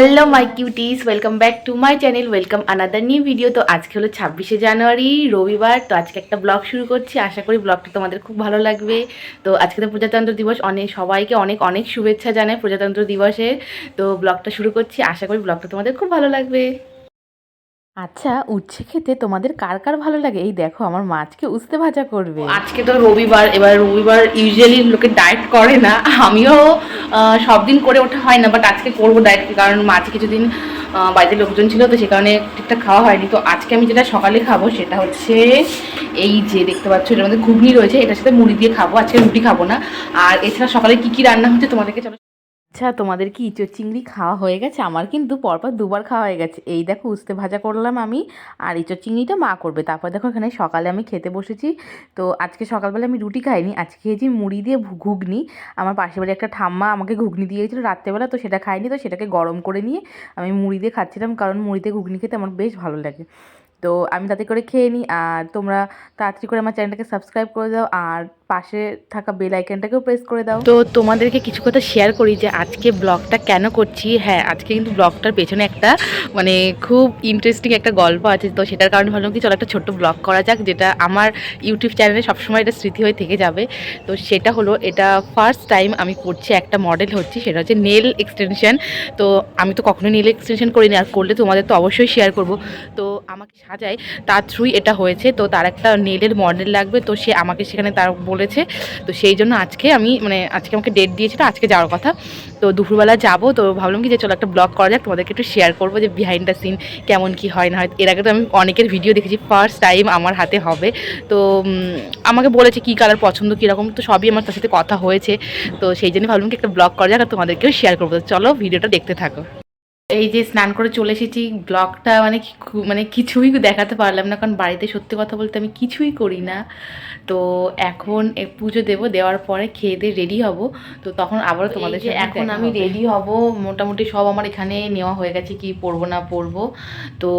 Hello my cuties welcome back to my channel welcome another new video তো আজকে হলো ছাব্বিশে জানুয়ারি, রবিবার। তো আজকে একটা ব্লগ শুরু করছি। আশা করি ব্লগটা তোমাদের খুব ভালো লাগবে। তো আজকে তো প্রজাতন্ত্র দিবস। অনেক, সবাইকে অনেক অনেক শুভেচ্ছা জানায় প্রজাতন্ত্র দিবসের। তো ব্লগটা শুরু করছি। আশা করি ব্লগটা তোমাদের খুব ভালো লাগবে। আচ্ছা উচ্ছে খেতে তোমাদের কার কার ভালো লাগে? এই দেখো, আমার মাছকে উস্তে ভাজা করবে। আজকে তো রবিবার, এবার রবিবার ইউজুয়ালি লোকে ডায়েট করে না। আমিও সব দিন করে ওঠা হয় না বাট আজকে করব ডায়েট কারণ মাঝে কিছুদিন বাড়িতে লোকজন ছিল, তো সে কারণে ঠিকঠাক খাওয়া হয়নি। তো আজকে আমি যেটা সকালে খাব, সেটা হচ্ছে এই যে দেখতে পাচ্ছ, এটার মধ্যে ঘুগনি রয়েছে, এটার সাথে মুড়ি দিয়ে খাব। আজকে রুটি খাব না। আর এছাড়া সকালে কি কি রান্না হচ্ছে তোমাদেরকে চলো আচ্ছা তোমাদের কি ইঁচড় চিংড়ি খাওয়া হয়ে গেছে? আমার কিন্তু পরপর দুবার খাওয়া হয়ে গেছে। এই দেখো, উস্তে ভাজা করলাম আমি, আর ইঁচড় চিংড়িটা মা করবে। তারপর দেখো, এখানে সকালে আমি খেতে বসেছি। তো আজকে সকালবেলা আমি রুটি খাইনি, আজকে খেয়েছি মুড়ি দিয়ে ঘুগনি। আমার পাশের বাড়ি একটা ঠাম্মা আমাকে ঘুগনি দিয়ে গেছিল রাত্রেবেলা, তো সেটা খাইনি, তো সেটাকে গরম করে নিয়ে আমি মুড়ি দিয়ে খাচ্ছিলাম, কারণ মুড়িতে ঘুগনি খেতে আমার বেশ ভালো লাগে। তো আমি তাতে করে খেয়ে নিই। আর তোমরা তাড়াতাড়ি করে আমার চ্যানেলটাকে সাবস্ক্রাইব করে দাও। আর পাশে থাকা বেল আইকনটাকেও প্রেস করে দাও। তো তোমাদেরকে কিছু কথা শেয়ার করি যে, আজকে ব্লগটা কেন করছি? হ্যাঁ আজকে কিন্তু ব্লগটার পেছনে একটা মানে খুব ইন্টারেস্টিং একটা গল্প আছে। তো সেটার কারণে ভাবলাম কি, চলো একটা ছোট্ট ব্লগ করা যাক, যেটা আমার ইউটিউব চ্যানেলে সবসময় এটা স্মৃতি হয়ে থেকে যাবে। তো সেটা হলো, এটা ফার্স্ট টাইম আমি করছি একটা মডেল হচ্ছে, সেটা হচ্ছে নেল এক্সটেনশন তো আমি তো কখনোই নেল এক্সটেনশন করিনি। আর করলে তোমাদের তো অবশ্যই শেয়ার করব। তো আমাকে সাজায়, তার থ্রুই এটা হয়েছে। তো তার একটা নেলের মডেল লাগবে, তো সে আমাকে সেখানে তার বলেছে। তো সেই জন্য আজকে আমি মানে আজকে আমাকে ডেট দিয়েছিল আজকে যাওয়ার কথা। তো দুপুরবেলা যাব, তো ভাবলাম কি যে চলো একটা ব্লগ করা যাক, তোমাদেরকে একটু শেয়ার করব যে বিহাইন্ড দ্য সিন কেমন কি হয় না হয়। এর আগে তো আমি অনেকের ভিডিও দেখেছি ফার্স্ট টাইম আমার হাতে হবে। তো আমাকে বলেছে কী কালার পছন্দ কীরকম তো সবই আমার তার সাথে কথা হয়েছে। তো সেই জন্য ভাবলাম কি একটা ব্লগ করা যাক আর তোমাদেরকেও শেয়ার করব। চলো ভিডিওটা দেখতে থাকো। এই যে স্নান করে চলে এসেছি ব্লগটা মানে মানে কিছুই দেখাতে পারলাম না কারণ বাড়িতে সত্যি কথা বলতে আমি কিছুই করি না। তো এখন পুজো দেব দেওয়ার পরে খেয়ে দিয়ে রেডি হব। তো তখন আবারও তোমাদের সাথে এখন আমি রেডি হব মোটামুটি সব আমার এখানে নেওয়া হয়ে গেছে কি পরবো না পরবো। তো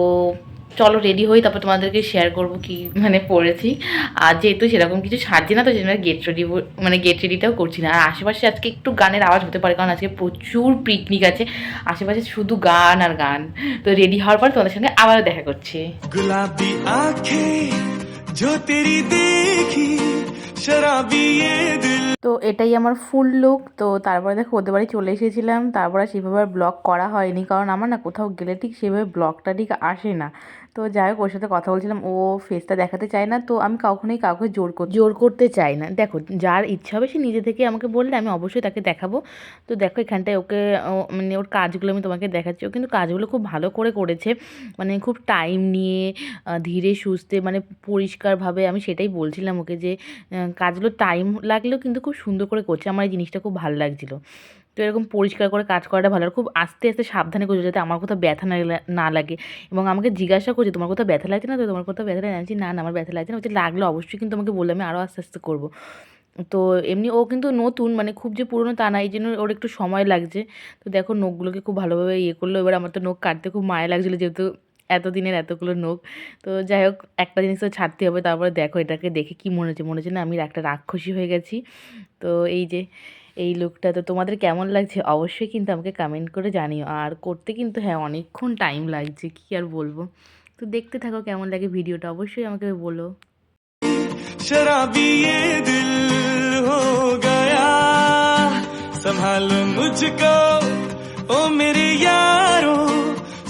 চলো রেডি হই তারপর তোমাদেরকে শেয়ার করব কি মানে পড়েছি আর যেহেতু সেরকম কিছু সাজছি না তো সেই জন্য গেট রেডি মানে গেট রেডিটাও করছি না আর আশেপাশে আজকে একটু গানের আওয়াজ হতে পারে কারণ আজকে প্রচুর পিকনিক আছে আশেপাশে শুধু গান আর গান তো রেডি হওয়ার পর তোমাদের সঙ্গে আবার দেখা করছি गुलाबी आंखें जो तेरी देखी शराबी ये दिल তো এটাই আমার ফুল লুক তো তারপরে দেখো ওদের বাড়ি চলে এসেছিলাম, তারপরে সেভাবে ব্লগ করা হয়নি, কারণ আমার না কোথাও গেলে ঠিক সেভাবে ব্লগটা ঠিক আসে না। তো যাই হোক, ওর সাথে কথা বলছিলাম, ও ফেসটা দেখাতে চায় না, তো আমি কখনোই কাউকে জোর জোর করতে চাই না। দেখো, যার ইচ্ছা হবে সে নিজে থেকে আমাকে বললে আমি অবশ্যই তাকে দেখাবো। তো দেখো এখানটায় ওকে মানে ওর কাজগুলো আমি তোমাকে দেখাচ্ছি। ও কিন্তু কাজগুলো খুব ভালো করে করেছে মানে খুব টাইম নিয়ে ধীরে সুস্থে মানে পরিষ্কারভাবে আমি সেটাই বলছিলাম ওকে যে কাজগুলো টাইম লাগলেও কিন্তু খুব সুন্দর করে করছে। আমার এই জিনিসটা খুব ভালো লাগছিল। তো এরকম পরিষ্কার করে কাজ করাটা ভালো আর খুব আস্তে আস্তে সাবধানে করছে যাতে আমার কোথাও ব্যথা না লাগে। এবং আমাকে জিজ্ঞাসা করছে, তোমার কোথাও ব্যথা লাগছে না তো? তোমার কোথাও ব্যথা লাগছে? না না, আমার ব্যথা লাগছে না। বলছে, লাগলে অবশ্যই, কিন্তু আমাকে বললে আমি আরও আস্তে আস্তে করব। তো এমনি ও কিন্তু নতুন মানে খুব যে পুরনো তা না, এই জন্য ওর একটু সময় লাগছে। তো দেখো নখগুলোকে খুব ভালোভাবে ইয়ে করল। এবার আমার তো নখ কাটতে খুব মায়া লাগছিল, যেহেতু এতদিনের এতগুলো নখ তো যাই হোক একটা জিনিস তো ছাড়তে হবে তারপরে দেখো এটাকে দেখে কি মনে হচ্ছে মনে হচ্ছে না আমি একটা রাক্ষসী হয়ে গেছি তো এই যে এই লুকটা তো তোমাদের কেমন লাগছে অবশ্যই কিন্তু আমাকে কমেন্ট করে জানিও আর করতে কিন্তু হ্যাঁ অনেকক্ষণ টাইম লাগছে কি আর বলবো তো দেখতে থাকো কেমন লাগে ভিডিওটা অবশ্যই আমাকে বলো शराबी ये दिल हो गया संभालो मुझको ओ मेरे यारो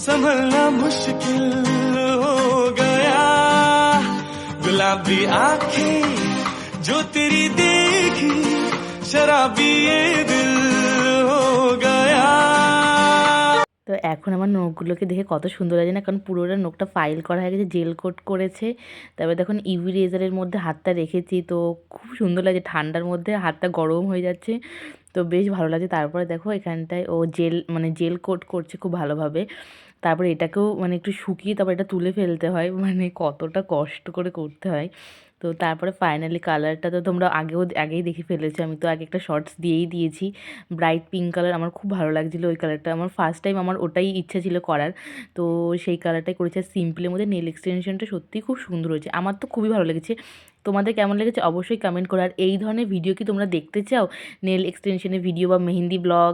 संभलना मुश्किल हो गया गुलाबी आंखें जो तेरी देखी शराबी ये दिल हो गया তো এখন আমার নখগুলোকে দেখে কত সুন্দর লাগে না কারণ পুরোটা নখটা ফাইল করা হয়ে গেছে জেল কোট করেছে তারপরে দেখুন ইভি রেজারের মধ্যে হাতটা রেখেছি তো খুব সুন্দর লাগছে ঠান্ডার মধ্যে হাতটা গরম হয়ে যাচ্ছে তো বেশ ভালো লাগছে তারপরে দেখো এখানটায় ও জেল মানে জেল কোট করছে খুব ভালোভাবে তারপরে এটাকেও মানে একটু শুকিয়ে তারপর এটা তুলে ফেলতে হয়। মানে কতটা কষ্ট করে করতে হয়। তো তারপরে ফাইনালি কালারটা তো তোমরা আগেও আগেই দেখে ফেলেছো, আমি তো আগে একটা শর্টস দিয়েই দিয়েছি। ব্রাইট পিঙ্ক কালার আমার খুব ভালো লাগছিল ওই কালারটা আমার ফার্স্ট টাইম আমার ওটাই ইচ্ছা ছিল করার। তো সেই কালারটাই করেছি। আর সিম্পলের মধ্যে নেল এক্সটেনশনটা সত্যিই খুব সুন্দর হয়েছে। আমার তো খুবই ভালো লেগেছে। তোমাদের কেমন লেগেছে অবশ্যই কমেন্ট করো। আর এই ধরনের ভিডিও কি তোমরা দেখতে চাও? নেল এক্সটেনশনের ভিডিও বা মেহেন্দি ব্লগ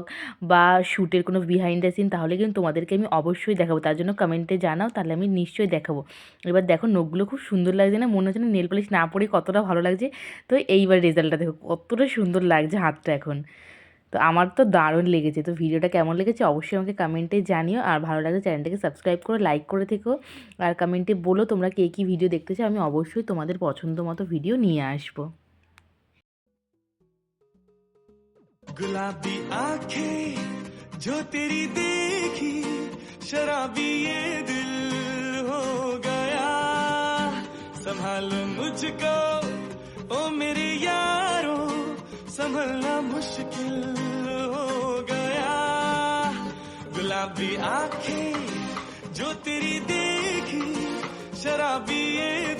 বা শ্যুটের কোনো বিহাইন্ড দ্য সিন তাহলে কিন্তু তোমাদেরকে আমি অবশ্যই দেখাবো। তার জন্য কমেন্টে জানাও, তাহলে আমি নিশ্চয়ই দেখাবো। এবার দেখো নখগুলো খুব সুন্দর লাগছে না? মনে হচ্ছে না নেল পলিশ না পরে কতটা ভালো লাগছে তো এইবার রেজাল্টটা দেখো কতটা সুন্দর লাগছে হাতটা এখন তো আমার তো দারুণ লেগেছে তো ভিডিওটা কেমন লেগেছে অবশ্যই আমাকে কমেন্টে জানিও আর ভালো লাগলে চ্যানেলটাকে সাবস্ক্রাইব করে লাইক করে থেকো আর কমেন্টে বলো তোমরা কে কী ভিডিও দেখতে চাও আমি অবশ্যই তোমাদের পছন্দ মতো ভিডিও নিয়ে আসবো गुलाबी आंखें जो तेरी देखी शराबी ये दिल संभालो मुझको। ओ मेरे यारो, संभलना मुश्किल हो गया। गुलाबी आँखें जो तेरी देखी, शराबी ये